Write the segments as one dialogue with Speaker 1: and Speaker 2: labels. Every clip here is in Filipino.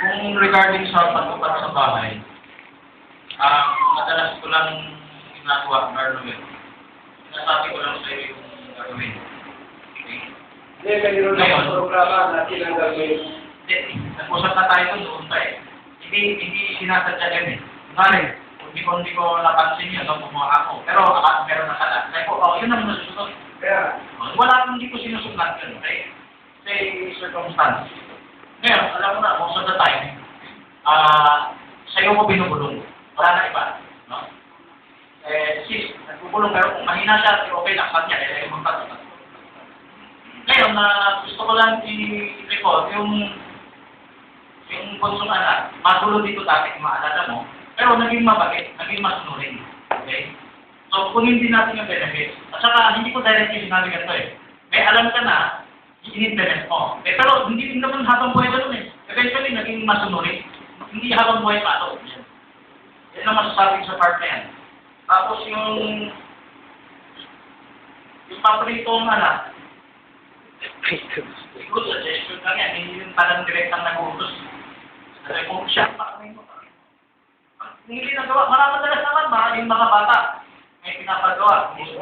Speaker 1: Kung regarding sa pagtupat sa bahay, ah, madalas ko lang ginagawa, Arnold. Sinasabi ko lang sa iyo yung gagawin. Okay?
Speaker 2: Hindi, mayroon na programa na tinanggal mo yung
Speaker 1: Hindi, nag-usap na tayo doon pa eh. Hindi, hindi sinasadya yan eh. Kunwari, hindi ko, hindi ko napansin yun, no, kumuha ako. Pero ako, meron na kala. Sabi ko, oh, yun ang nasusunod.
Speaker 2: kaya
Speaker 1: Wala akong hindi ko sinusunod yun, okay? Say, circumstance. Ngayon, alam mo na, most of the time, ah, sa'yo ko binubulong. Wala na iba, no? Eh, sis, nagbubulong, pero kung mahina siya, okay lang sa kanya, eh, yung magpatutat. Ngayon, na gusto ko lang i-record yung yung bunsong anak, magulo dito dati, maalala mo, pero naging mabait, naging masunurin. Okay? So, kung hindi natin yung benefits, at saka hindi ko directly sinabi ganito eh. May alam ka na, in-implement mo. Eh, pero hindi naman habang buhay ganun eh. Eventually, naging masunurin. Hindi habang buhay pa ito. Yan. Yan ang masasabi ko sa part na yan. Tapos yung yung paboritong anak, Good suggestion lang yan. Hindi yung parang direktang nag-uutos. Kasi kung siya pa kami mo. Kung hindi nagawa, marami madalas naman mga yung mga bata may pinapagawa. Hindi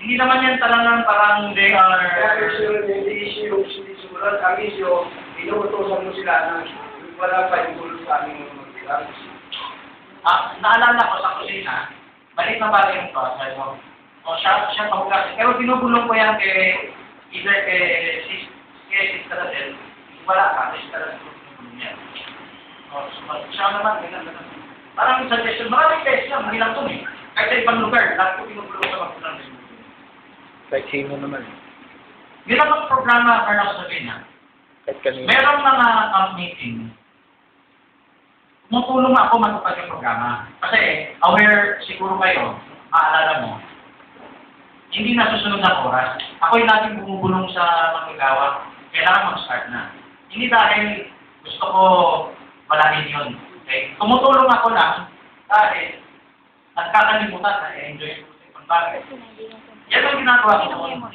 Speaker 1: naman yan talagang parang they
Speaker 2: kaya
Speaker 1: are...
Speaker 2: issue, hindi issue yung sinisimulan. Ang issue, inuutosan mo sila na wala pa yung gulo sa aming mga.
Speaker 1: Ah, naalala ko sa kusina, balik na bagay yung sabi ko, o siya, siya pahugas. Pero binubulong ko yan kay either kay sis, kay sis Tarasel, wala ka, sis Tarasel, binubulong yan. O, so, siya naman, ganyan, ganyan. Parang suggestion, maraming beses lang, hindi lang to eh. Kahit sa ibang lugar, lahat ko binubulong sa magulang.
Speaker 3: Kahit sino naman.
Speaker 1: Yun ang mga programa, Carlos Sabina.
Speaker 3: Kahit kanina.
Speaker 1: Merong mga camp meeting, tumutulong ako matupad yung programa. Kasi aware siguro kayo, maalala mo, hindi nasusunod ang oras. Ako yung laging bumubulong sa manggagawa, kailangan mag-start na. Hindi dahil gusto ko malahin yun. Okay? Tumutulong ako lang dahil nagkakalimutan na enjoy ko sa ibang bagay. Yan ang ginagawa ko.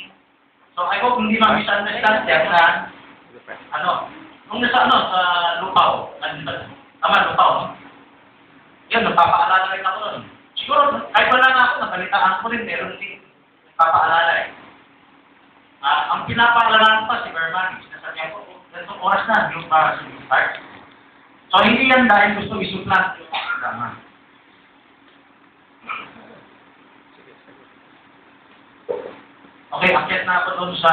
Speaker 1: So I hope hindi ma-misunderstand yan na ano, nung nasa ano, sa Lupaw, ano ba? Tama, Lupaw, no? Yun, nagpapaalala rin ako nun. Siguro, kahit wala na ako, nabalitaan ko rin, meron din nagpapaalala eh. Ah, ang pinapaalala ko pa si Berman, sinasabi ako, ganitong oras na, yung para sa start. So, hindi yan dahil gusto isuplant yung programa. Okay, akyat na ako doon sa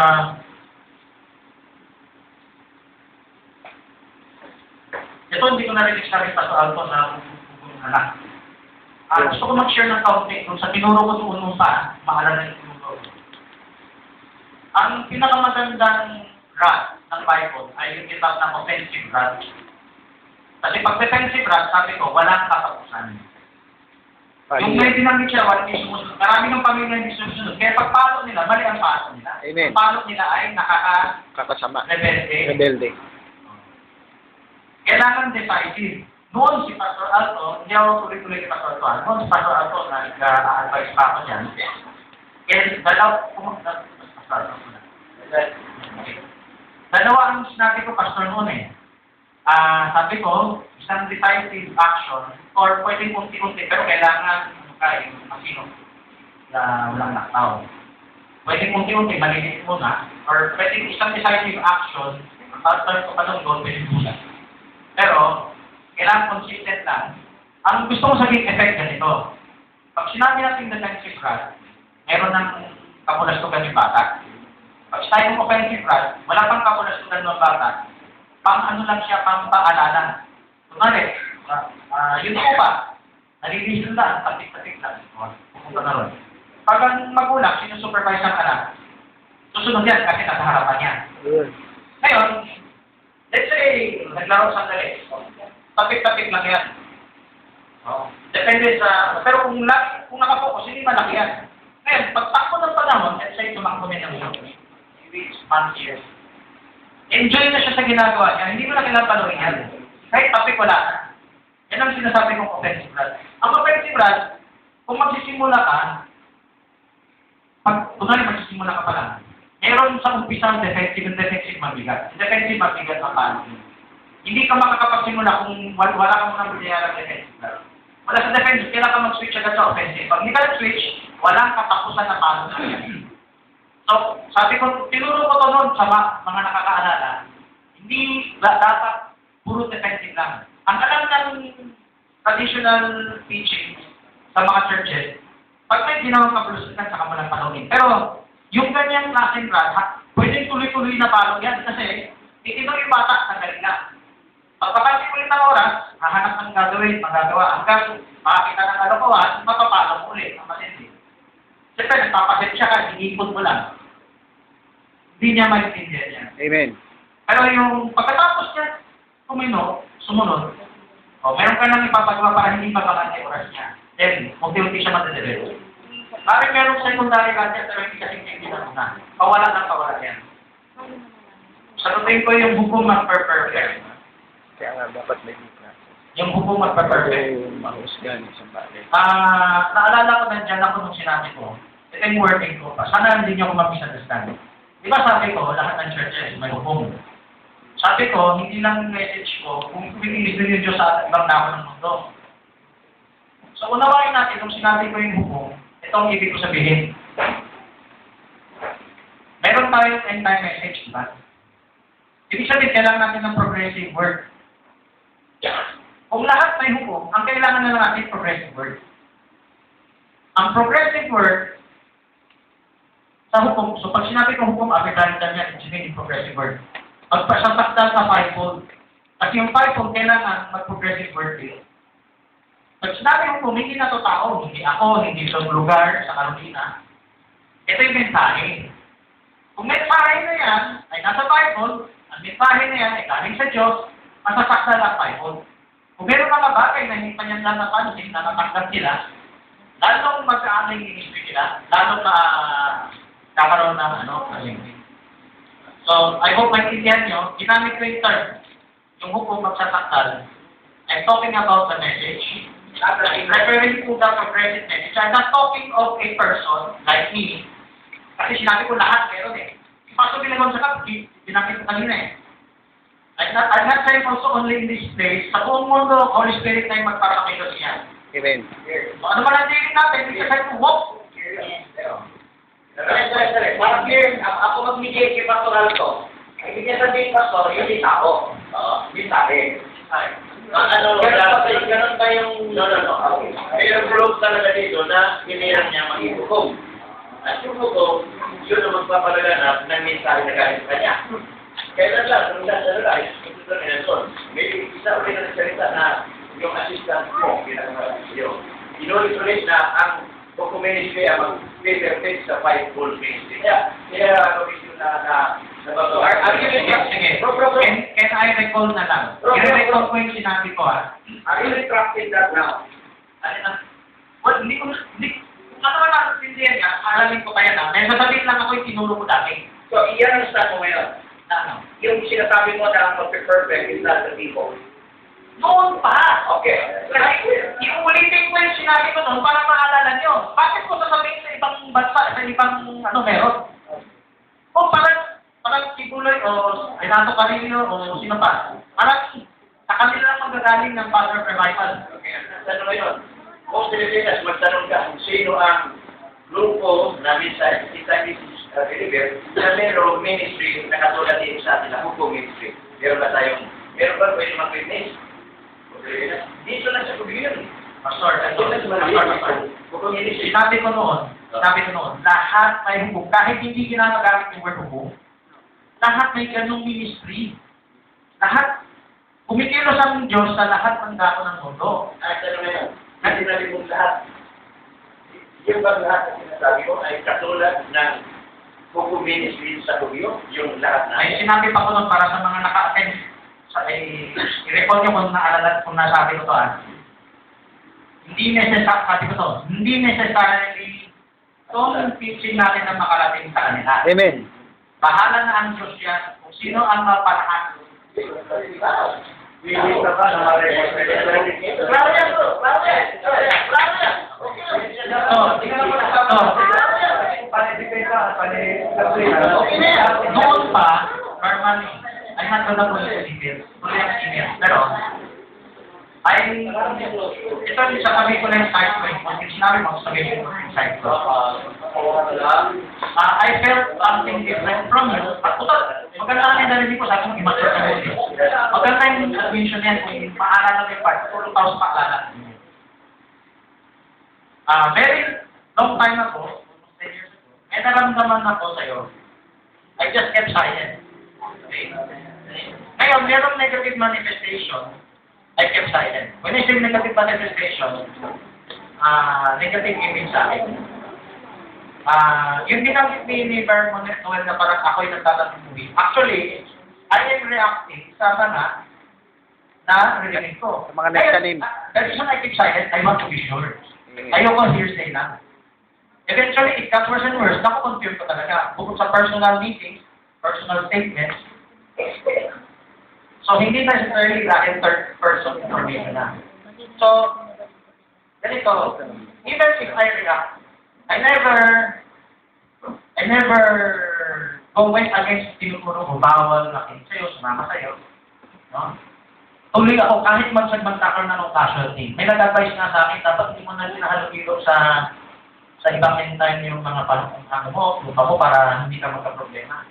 Speaker 1: Ito hindi ko narinig sa pa sa alto na anak. Ah, gusto ko mag-share ng kaunti kung sa tinuro ko doon nung pa, maalala yung tinuro. ko. Ang pinakamagandang rod ng Bible ay yung kitap ng offensive rod. Kasi pag defensive rod, sabi ko, walang katapusan. Yung may dinamit siya, walang sumusunod. Marami ng pamilya hindi sumusunod. Kaya pag palo nila, mali ang paso nila.
Speaker 3: Amen.
Speaker 1: Ang palo nila ay
Speaker 3: Kakasama.
Speaker 1: nakaka-rebelde.
Speaker 3: Rebelde.
Speaker 1: kailangan decisive. Noon si Pastor Alto, hindi ako tuloy-tuloy kay Pastor Alto. Noon si Pastor Alto, nag-advise pa ako dyan. Kaya dalaw, pumunta, Pastor Alto. Dalawa ang sinabi ko, Pastor, noon eh. Ah, sabi ko, isang decisive action, or pwedeng unti-unti, pero kailangan, ka, yung masino, na walang naktaw. Pwedeng unti-unti, maliliit muna, or pwedeng isang decisive action, Pastor ko pa doon, goal, pwedeng muna. Pero, kailangan consistent lang. Ang gusto ko sabihin, effect ganito. Pag sinabi natin defensive rod, meron ng kapulastugan yung bata. Pag sinabi mo offensive rod, wala pang kapulastugan ng bata, pang ano lang siya, pang paalala. Kunwari, uh, yun po pa, nalilisin lang, patik-patik lang. Pupunta na ron. Pag ang magulang, sinusupervise ang anak, susunod yan kasi nasa harapan niya. Ngayon, let's say, naglaro sandali. Tapik-tapik lang yan. Oo. Depende sa, pero kung, la, kung nakapokus, hindi malaki yan. Ngayon, pagtakbo ng panahon, let's say, tumakbo niya ng isang weeks, months, years. Enjoy na siya sa ginagawa niya. Hindi mo na kailangan panuhin yan. Kahit tapik, wala na. Yan ang sinasabi kong offensive rod. Ang offensive rod, kung magsisimula ka, pag, kunwari magsisimula ka pa lang, meron sa umpisa ang defensive and defensive mabigat. Defensive mabigat ang paano. hindi ka makakapagsimula kung wala, wala kang mga binayaran defensive. Wala sa defensive, kailangan ka mag-switch agad sa offensive. Pag hindi ka nag-switch, walang katapusan na palo na yan. So, sabi ko, tinuro ko to noon sa mga nakakaalala, hindi da- dapat puro defensive lang. Ang alam ng traditional teaching sa mga churches, pag may ginawang kabulusitan, saka mo lang palunin. Pero, yung ganyang klaseng run, ha, pwedeng tuloy-tuloy na palo yan kasi itino yung bata, tanggalin na. Pagpapasok ulit ng oras, hahanap ng gagawin, magagawa. Hanggang makakita ng kalokohan, mapapalo ulit ang matindi. Siyempre, nagpapasit siya ka, hinipot mo lang. Hindi niya maintindihan yan.
Speaker 3: Amen.
Speaker 1: Pero yung pagkatapos niya kumino, sumunod, o meron ka nang ipapagawa para hindi yung oras niya. Then, unti-unti siya matidevelop. Bakit merong secondary content pero hindi kasi hindi na muna? Pawala ng pawala yan. Sagutin ko yung hukom magper-perfect.
Speaker 3: Kaya nga dapat may buka.
Speaker 1: Yung hukom magper-perfect.
Speaker 3: Bago mahusgan isang bagay.
Speaker 1: Ah, naalala ko nandiyan ako nung sinabi ko, ito yung wording ko pa. Sana hindi niyo ako mag-misunderstand. Di ba sabi ko, lahat ng churches may hukom. Sabi ko, hindi lang message ko, kung pinilis din yung Diyos sa ibang dako ng mundo. So, unawain natin, nung sinabi ko yung hukom, ito ang ibig ko sabihin. Meron tayong end time message, di ba? Ibig sabihin, kailangan natin ng progressive word. Kung lahat may hukom, ang kailangan na lang natin progressive word. Ang progressive word, sa hukom, so pag sinabi ko hukom, arbitrary lang yan, it's meaning progressive word. Magpasasakdal sa fivefold. Kasi yung fivefold, kailangan mag-progressive word din. Pag sinabi hukom, hindi na to tao, hindi ako, hindi itong lugar sa Carolina. Ito yung mensahe. Kung mensahe na yan, ay nasa Bible, ang mensahe na yan ay galing sa Diyos, masasakdal ang Bible. Kung meron mga bagay na hindi pa niyan nanapansin, na natanggap nila, lalong magkaano yung ministry nila, lalong na kakaroon ng ano, So, I hope maintindihan nyo, ginamit ko yung term, yung hukom magsasakdal. I'm talking about the message. I'm referring to the progressive message. I'm not talking of a person like me. Kasi sinabi ko lahat meron eh. Pastor Bilagon sa kapit, ginamit ko kanina eh. I'm not, I'm not saying also only in this place, sa buong mundo, Holy Spirit na yung magpapakilos niya.
Speaker 3: Amen.
Speaker 1: So, ano man ang tingin natin, hindi ka to walk.
Speaker 2: Dali, dali, dali. Parang clear, ako magbigay kay Pastor Alto. Ang ibig niya sabihin, Pastor, yun yung tao. Oo, yung sabi.
Speaker 4: Ano,
Speaker 2: Ganun ba,
Speaker 4: dapat-
Speaker 2: ganun ba yung...
Speaker 4: No, no, no. May proof talaga dito na hinirang niya mag-ihukom. At yung hukom, yun ang magpapalaganap ng mensahe na galing sa kanya. Kailan lang, nung nasa lalaki, ito sa Nelson, may isa ulit na nagsalita na yung assistant mo, pinakamalaki iyo. Inulit-ulit na ang ministry ang mag-perfect sa five full ministry. Kaya, kaya commission na na nabago.
Speaker 2: Are- you
Speaker 1: Sige, sige.
Speaker 2: Bro, bro, bro.
Speaker 1: Can, can I recall na lang?
Speaker 2: Bro, bro, bro.
Speaker 1: I-recall ko yung sinabi ko ah.
Speaker 2: Are you retracting that now?
Speaker 1: Ano na? Well, hindi ko, hindi, kung ano sa tindihan niya, alamin ko kaya na. May sasabihin lang ako yung tinuro ko dati.
Speaker 2: So, iyan ang start mo ngayon. Yung sinasabi mo na ang perfect is not the people.
Speaker 1: Noon pa!
Speaker 2: Okay.
Speaker 1: Kasi, yung ulitin ko yung sinabi ko noon para maalala niyo. Bakit ko sasabihin sa ibang bansa, sa ibang ano meron? O parang, parang Kibuloy o Renato Carrillo o sino pa. Parang sa kanila lang magagaling ng Father Revival.
Speaker 4: Ano ngayon? Kung Pilipinas, magtanong ka kung sino ang grupo na minsan, kita ni uh, Deliver, na mayroong ministry na katulad din sa atin na hukom ministry. Meron ba tayong, meron ba pwede mag-witness? Dito lang sa Kubiyon.
Speaker 1: Pastor?
Speaker 4: Dito lang sa mga hukom ministry.
Speaker 1: Sinabi ko noon, sinabi ko noon, lahat may hukom. Kahit hindi ginagamit yung word hukom, lahat may ganung ministry. Lahat, kumikilos ang Diyos sa lahat ng dako ng mundo.
Speaker 4: At ano ngayon, natin natin mong lahat. Yung ba lahat na sinasabi ko ay katulad ng hukom ministry sa Kubiyon, yung lahat na
Speaker 1: Ay sinabi pa ko noon para sa mga naka-attend. Sa, ay, i-recall nyo kung naalala kung nasabi ko to ah. Hindi necessary, sabi ko to, hindi necessarily itong teaching natin na makarating sa kanila.
Speaker 3: Amen.
Speaker 1: Bahala na ang Diyos yan kung sino ang mapalahan.
Speaker 4: Klaro yan, bro. Klaro yan. Klaro yan.
Speaker 1: Ito, tingnan mo na ito.
Speaker 2: Panitipay ka, panitipay
Speaker 1: Noon pa, normally, I'm not gonna put it in details. It in email. Pero, ay, ito yung sasabihin ko na yung side ko. Pag sinabi mo, sabihin ko yung side ko. Ah, I felt something different from you. At total, maganda ang narinig ko, sabi mo, immature ka rin. Maganda yung admission yan, kung maalala mo yung part, puro tao sa paalala. Ah, very long time ago, almost 10 may naramdaman ako sa'yo. I just kept silent. Okay? Ngayon, merong negative manifestation, I kept silent. When I say negative manifestation, ah, negative image sa akin. Ah, yung binanggit ni Vermont Noel na parang ako'y nagtatanong Actually, I am reacting sa mga na rinig ko.
Speaker 3: Mga nagtanim.
Speaker 1: Ah, The reason I keep silent, I want to be sure. Ayoko hearsay lang. Eventually, it got worse and worse. Nakukonfirm ko talaga. Bukod sa personal meetings, personal statements, so hindi necessarily dahil third person information na. So, ganito, even if I react, I never, I never go went against tinuturo ko, bawal nakin sa'yo, sumama sa'yo. No? Tuloy ako, kahit magsagmanta ka na ng casualty, may nag-advise nga sa akin, dapat hindi mo na sinahalugilo sa sa ibang time yung mga panong ano mo, lupa mo para hindi ka magka-problema.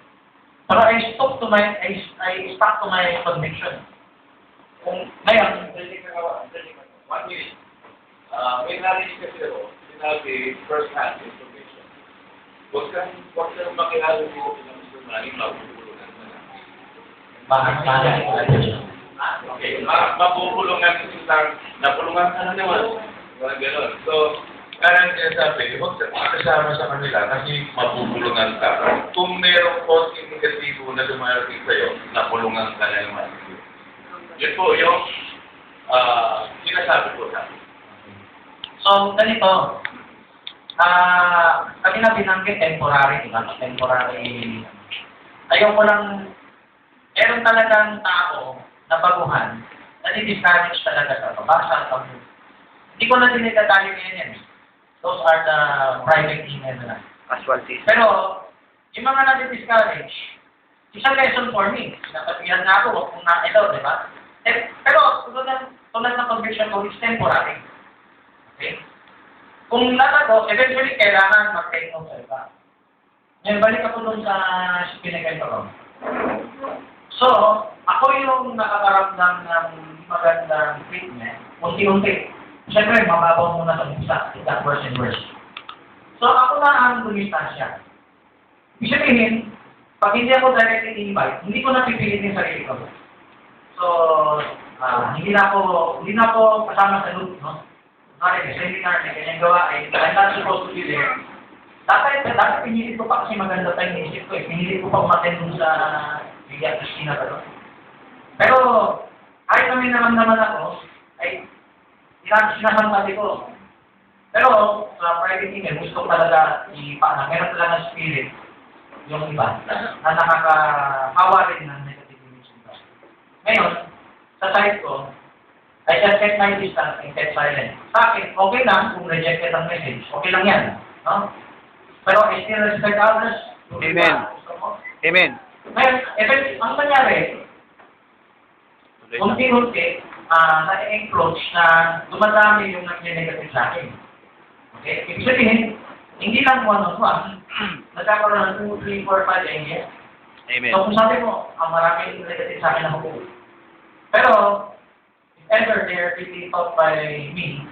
Speaker 1: Pero I stuck to my, I, I stuck to my conviction. Kung ngayon,
Speaker 4: One minute. Ah, may narinig kasi ako, sinabi first hand information. Huwag kang, huwag kang makilala dito sa Mr. Manning, mabubulungan na.
Speaker 1: bakit ba
Speaker 4: Okay, ma mabubulungan ka sa napulungan ka na naman. Mga ganon. So, parang sinasabi, huwag kang makasama sa kanila kasi mabubulungan ka. Kung merong konting negatibo na dumarating sa'yo, napulungan ka na naman. Yun po yung ah sinasabi ko sa.
Speaker 1: So, ganito. Ah, kami na binanggit temporary, di ba? Temporary. Ayaw ko lang, meron talagang tao na baguhan na di-discourage talaga sa pabasa, sa Hindi ko na dinidadali ngayon yan. eh. Those are the private email na.
Speaker 3: Casualties.
Speaker 1: Pero, yung mga na-discourage, isang lesson for me. Sinasabihan nga ako, huwag kong na-elaw, di ba? Eh, pero, tulad ng, tulad ng conviction ko, it's temporary. Okay? Kung lalago, eventually kailangan mag-take note sa iba. Ngayon, balik ako dun sa pinagkento ko. So, ako yung nakakaramdam ng magandang treatment, unti-unti. Siyempre, mababaw muna sa got worse and worse. So, ako na ang lumistansya. Ibig sabihin, pag hindi ako directly invite, hindi ko napipilit yung sarili ko. So, ah, hindi na ako, hindi na ako kasama sa loop, no? Sorry, may seminar na ganyan gawa, ay, I'm not supposed to be there. Dati, dati pinilit ko pa kasi maganda tayong isip ko eh. Pinilit ko pa umaten dun sa Bigyan Christina ba. Pero, kahit na may naramdaman ako, ay, ilang sinasambali ko. Pero, sa private email, gusto ko talaga ipaana. Meron talaga ng spirit yung iba na nakakahawa rin ng negative image nito. Ngayon, sa side ko, I just kept my distance and kept silent. Sa akin, okay lang kung rejected ang message. Okay lang yan. No? Pero I still respect others.
Speaker 3: Amen. Amen.
Speaker 1: Ngayon, even, ang nangyari, unti-unti, ah na-encroach na dumadami yung nag-negative sa akin. Okay? Ibig sabihin, hindi lang one-on-one, nagkakaroon ng 2, 3, 4, 5 angles.
Speaker 3: Amen.
Speaker 1: So kung sabi mo, ang maraming negative sa akin na hukom. Pero, if ever they are being taught by me,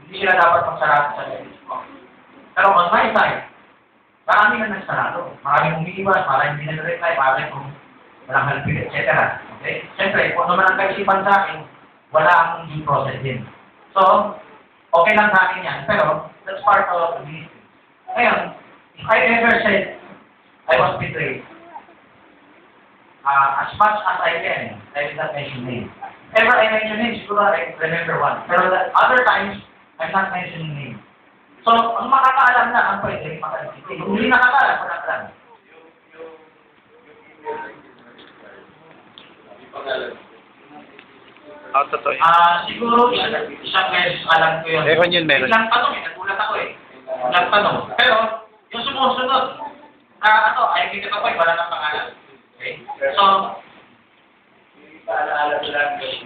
Speaker 1: hindi sila dapat magsarado sa sarili ko. Pero on my side, marami na nagsarado. Maraming umiiwas, maraming hindi nag-reply, maraming kung walang halipid, etc. Okay? Siyempre, kung naman ang kaisipan sa akin, wala akong due process din. So, okay lang sa akin yan, pero that's part of the ministry. Ngayon, if I ever said I was betrayed, uh, as much as I can, I will not mention names. Ever I mention names, siguro I remember one. Pero the other times, I'm not mentioning names. So, ang makakaalam na, ang pwede, makakaalam. Kung hindi nakakaalam, wala ka lang.
Speaker 4: Yung pangalan.
Speaker 3: Oh, totoo yun.
Speaker 1: Ah, siguro, isang, isang beses alam ko yun.
Speaker 3: Meron yun, meron.
Speaker 1: Ilang tanong, eh, nagulat ako eh. Ilang tanong. Pero, yung sumusunod, ah, ano, ay, hindi ka pa wala ng pangalan. Okay? So,
Speaker 4: paalaala ko lang yung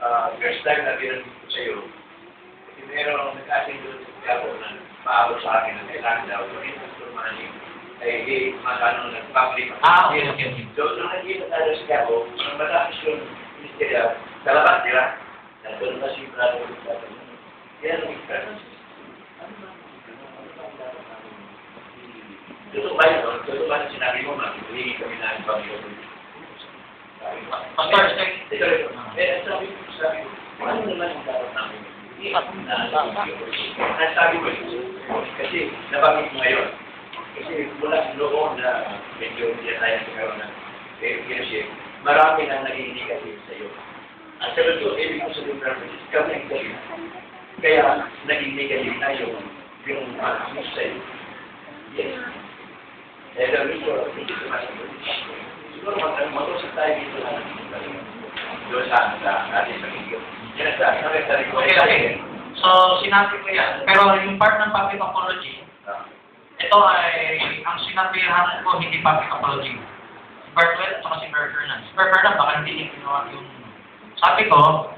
Speaker 4: ah, first time na binanong ko sa'yo, kasi meron nag-asin doon sa Quiapo na paabot sa akin na kailangan daw, yung investor money, ay eh, magkano nag-public.
Speaker 1: Ah, okay, okay.
Speaker 4: So, nung nagkita tayo sa Quiapo, nung matapos yung ministerial, sa labas nila, nandun na si Brado Kaya nung pero, ano ba? Totoo ba yun? Totoo ba na sinabi mo, makikinig kami na ang Panginoon? Sabi ko,
Speaker 1: Pastor, stay.
Speaker 4: Ito rin. Eh, sabi ko, sabi ko, ano naman ang dapat namin? Hindi ako na, nasabi ko yun. Kasi, nabanggit mo ngayon. Kasi mula sa loob na medyo hindi tayo nagkaroon ng leadership, marami nang naging negative sa iyo. At sa ito, ibig ko sabihin na kami ang galing. Kaya, naging negative na yung yung uh, sa iyo. Yes. Eh, sabi ko, hindi ko masabi. Siguro mag- mag-usap tayo dito sa doon sa sa ating pamilya. Yan ang sabi ko,
Speaker 1: Okay, okay. So, sinabi ko yan. Pero yung part ng public apology,
Speaker 4: Ah,
Speaker 1: ito ay, ang sinabihan ko, hindi public apology. Si Bartlett at si Mer Fernandez. Si Mer Fernandez, baka hindi niya ginawa yung... Sabi ko,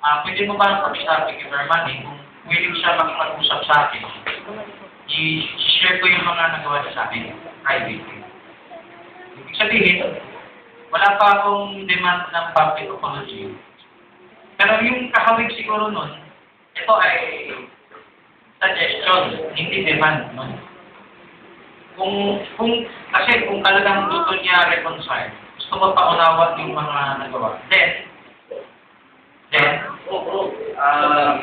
Speaker 1: ah pwede mo ba sabi kay Berman kung willing siya makipag-usap sa akin, i-share ko yung mga nagawa niya sa akin, privately. Ibig sabihin, wala pa akong demand ng public apology. Pero yung kahawig siguro nun, ito ay suggestion, hindi demand nun. Kung, kung, kasi kung talagang gusto niya reconcile, gusto mo paunawa yung mga nagawa, then, then,
Speaker 2: Oh, bro. Um,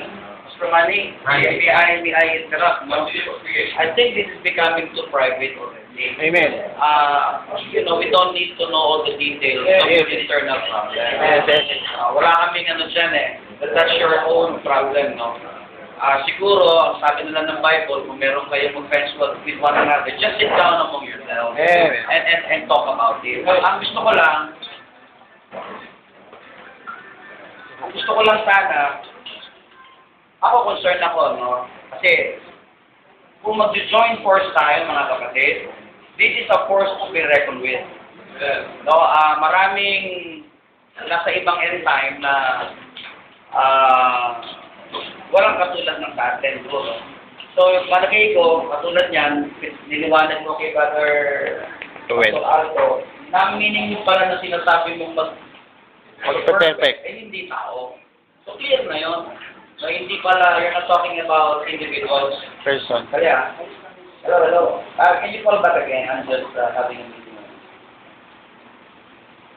Speaker 2: Mr. Manny,
Speaker 1: Right.
Speaker 2: may I, may I interrupt? No? I think this is becoming too private already.
Speaker 3: Amen.
Speaker 2: Uh, you know, we don't need to know all the details
Speaker 3: Yes,
Speaker 2: of
Speaker 3: yes.
Speaker 2: the internal problem.
Speaker 3: Yes, yes.
Speaker 2: Uh, wala kaming ano dyan eh. But that's your own problem, no? Ah, siguro, sabi nila ng Bible, kung meron kayo mag-friends with one another, just sit down among yourselves
Speaker 3: Amen.
Speaker 2: and, and, and talk about it. Ang gusto ko lang, ang gusto ko lang sana, ako concerned ako, no? Kasi, kung mag-join force tayo, mga kapatid, this is a force to be reckoned with. No, ah maraming nasa ibang end time na ah walang katulad ng sa atin, bro. So, palagay ko, katulad niyan, niliwanag mo kay Brother. Pastor Alto, na ang meaning mo pala na sinasabi mong mag
Speaker 3: Mag-perfect.
Speaker 2: eh hindi tao. So, clear na yun. So, hindi pala, you're not talking about individuals.
Speaker 3: Person.
Speaker 2: Kaya, hello, hello. Uh, can you call back again? I'm just uh, having a meeting.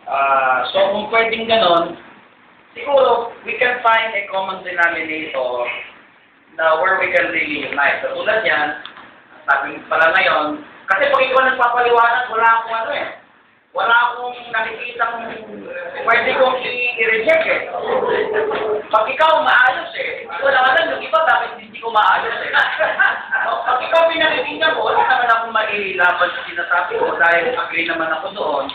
Speaker 2: Uh, so, kung pwedeng ganon, siguro, we can find a common denominator na where we can really unite. Katulad yan, sabi pala ngayon, kasi pag ikaw nagpapaliwanag, wala akong ano eh. Wala akong nakikita kung pwede kong i-reject eh. Pag ikaw maayos eh, hindi ko lang alam yung iba bakit hindi ko maayos eh. So, Pag ikaw pinakikinggan ko, wala naman akong mailaban sa sinasabi ko dahil agree naman ako doon.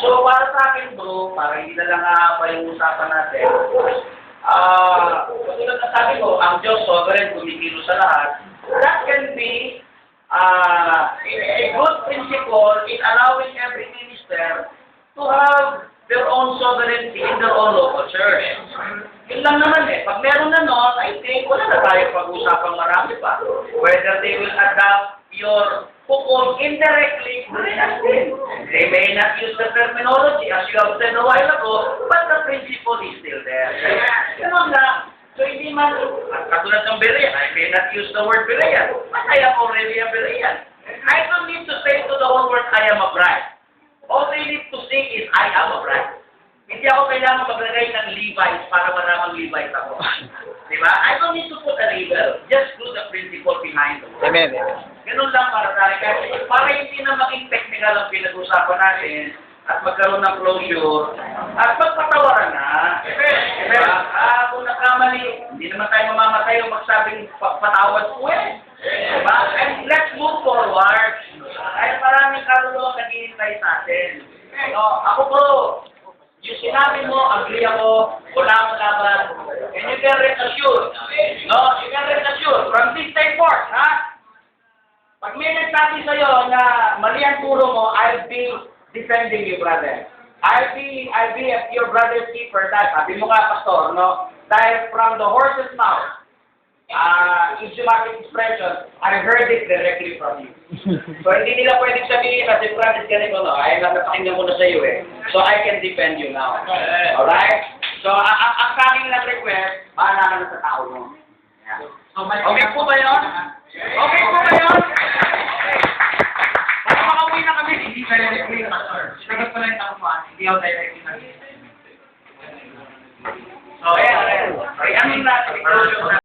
Speaker 2: So para sa akin bro, para hindi na lang hahaba yung usapan natin, ah, katulad na sabi ko, ang Diyos sovereign, kumikilos sa lahat, that can be uh, a good principle in allowing every minister to have their own sovereignty in their own local church. Yun lang naman eh. Pag meron na nun, I think wala na tayo pag-usapang marami pa. Whether they will adapt your hukom indirectly, parehas din. They may not use the terminology as you have said a while ago, but the principle is still there. Ganun lang. So hindi man, katulad ng Berean, I may not use the word Berean, but I am already a Berean. I don't need to say to the whole world, I am a bride. All they need to say is, I am a bride. Hindi ako kailangan maglagay ng Levi's para maramang Levi's ako. Di ba? I don't need to put a label. Just do the principle behind the word.
Speaker 3: Amen.
Speaker 2: Ganun lang akin. Kasi para hindi na maging technical ang pinag-usapan natin at magkaroon ng closure at magpatawaran na. Diba? Ah, kung nakamali, hindi naman tayo mamamatay o magsabing pa- patawad po eh. Diba? And let's move forward. Kahit maraming kaluluwa naghihintay sa atin. So, ako bro, yung sinabi mo, agree ako, wala akong laban. And you can rest assured. No, you can rest assured. From this day forth, ha? Pag may nagsabi sa'yo na mali ang turo mo, I'll be defending you, brother. I'll be, I'll be your brother's keeper, dahil sabi mo nga, Pastor, no? Dahil from the horse's mouth, ah, idiomatic expression, I heard it directly from you. So, hindi nila pwedeng sabihin kasi Francis ganito, no? Ay, napakinggan ko na sa iyo eh. So, I can defend you now. Alright? So, ang, ang, ang sa akin lang request, bahala ka na sa tao mo. Yeah. Okay po ba yun? Okay po ba yun?
Speaker 1: Kung makauwi na kami, hindi directly, Pastor. Sagot ko lang yung tanong ah, hindi ako directly na.
Speaker 2: So, ayan, ayan. Ay, ano na,